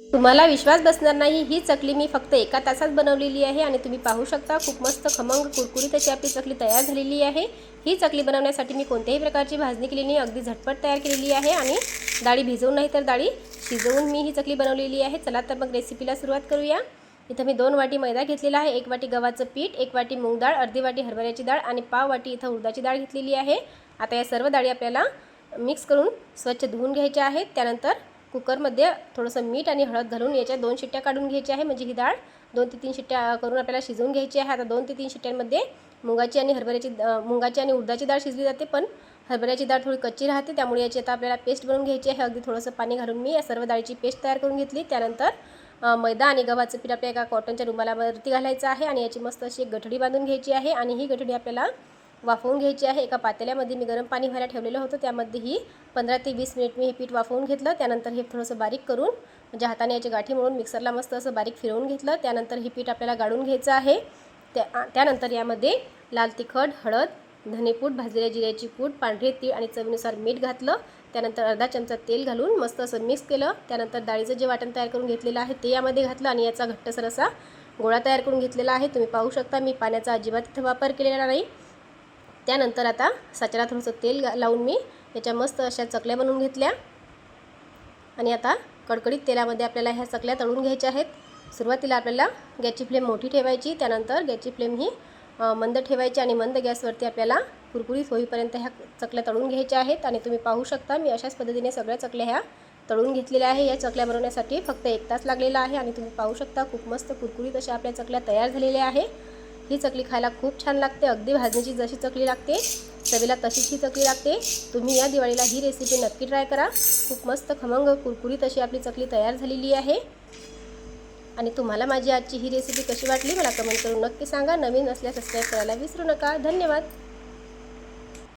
तुम्हाला विश्वास बसणार नाही ही चकली मी फक्त एका तासात बनवलेली आहे आणि तुम्ही पाहू शकता खूप मस्त खमंग कुरकुरीत अशी आपली चकली तयार झालेली आहे. ही चकली बनवण्यासाठी मी कोणत्याही प्रकारची भाजणी केली नाही अगदी झटपट तयार केलेली आहे आणि डाळी भिजवून नाही तर डाळी शिजवून मी ही चकली बनवलेली आहे. चला तर मग रेसिपीला सुरुवात करूया. इथं मी दोन वाटी मैदा घेतलेला आहे एक वाटी गव्हाचं पीठ एक वाटी मूग डाळ अर्धी वाटी हरभऱ्याची डाळ आणि पाव वाटी इथं उडदाची डाळ घेतलेली आहे. आता या सर्व डाळी आपल्याला मिक्स करून स्वच्छ धुवून घ्यायच्या आहेत. त्यानंतर कुकरमध्ये थोडंसं मीठ आणि हळद घालून याच्या दोन शिट्ट्या काढून घ्यायच्या आहे म्हणजे ही डाळ. दोन ते तीन शिट्ट्या करून आपल्याला शिजवून घ्यायची आहे. आता दोन ते तीन शिट्ट्यांमध्ये मुगाची आणि हरभऱ्याची मुगाची आणि उडदाची डाळ शिजली जाते पण हरभऱ्याची डाळ थोडी कच्ची राहते. त्यामुळे याची आता आपल्याला पेस्ट बनवून घ्यायची आहे. अगदी थोडंसं पाणी घालून मी या सर्व डाळीची पेस्ट तयार करून घेतली. त्यानंतर मैदा आणि गव्हाचं पीठ आपल्या एका कॉटनच्या रुमालावरती घालायचं आहे आणि याची मस्त अशी एक गठडी बांधून घ्यायची आहे. आणि ही गठडी आपल्याला वाफवून घ्यायची आहे. एका पातेल्यामध्ये मी गरम पाणी व्हायला ठेवलेलं होतं. त्यामध्ये ही पंधरा ते वीस मिनिट मी हे पीठ वाफवून घेतलं. त्यानंतर हे थोडंसं बारीक करून म्हणजे हाताने याची गाठी म्हणून मिक्सरला मस्त असं बारीक फिरवून घेतलं. त्यानंतर हे पीठ आपल्याला गाळून घ्यायचं आहे. त्या त्यानंतर यामध्ये लाल तिखट हळद धनेपूड भाजलेल्या जिऱ्याची पूड पांढरे तीळ आणि चवीनुसार मीठ घातलं. त्यानंतर अर्धा चमचा तेल घालून मस्त असं मिक्स केलं. त्यानंतर डाळीचं जे वाटण तयार करून घेतलेलं आहे ते यामध्ये घातलं आणि याचा घट्टसर असा गोळा तयार करून घेतलेला आहे. तुम्ही पाहू शकता मी पाण्याचा अजिबात इथं वापर केलेला नाही. त्यानंतर आता साच्याला थोडंसं तेल लावून मी याच्या मस्त अशा चकल्या बनवून घेतल्या. आणि आता कडकडीत तेलामध्ये आपल्याला ह्या चकल्या तळून घ्यायच्या आहेत. सुरुवातीला आपल्याला गॅसची फ्लेम मोठी ठेवायची त्यानंतर गॅसची फ्लेम ही मंद ठेवायची आणि मंद गॅसवरती आपल्याला कुरकुरीत होईपर्यंत ह्या चकल्या तळून घ्यायच्या आहेत. आणि तुम्ही पाहू शकता मी अशाच पद्धतीने सगळ्या चकल्या ह्या तळून घेतलेल्या आहे. या चकल्या बनवण्यासाठी फक्त एक तास लागलेला आहे आणि तुम्ही पाहू शकता खूप मस्त कुरकुरीत अशा आपल्या चकल्या तयार झालेल्या आहे. ही चकली खायला खूप छान लागते. अगदी भाजणीची जशी चकली लागते चवीला तशीच ही चकली लागते. तुम्ही या दिवाळीला ही रेसिपी नक्की ट्राय करा. खूप मस्त खमंग कुरकुरीत अशी आपली चकली तयार झालेली आहे. आणि तुम्हाला माझी आजची ही रेसिपी कशी वाटली मला कमेंट करून नक्की सांगा. नवीन असल्यास सबस्क्राईब करायला विसरू नका. धन्यवाद.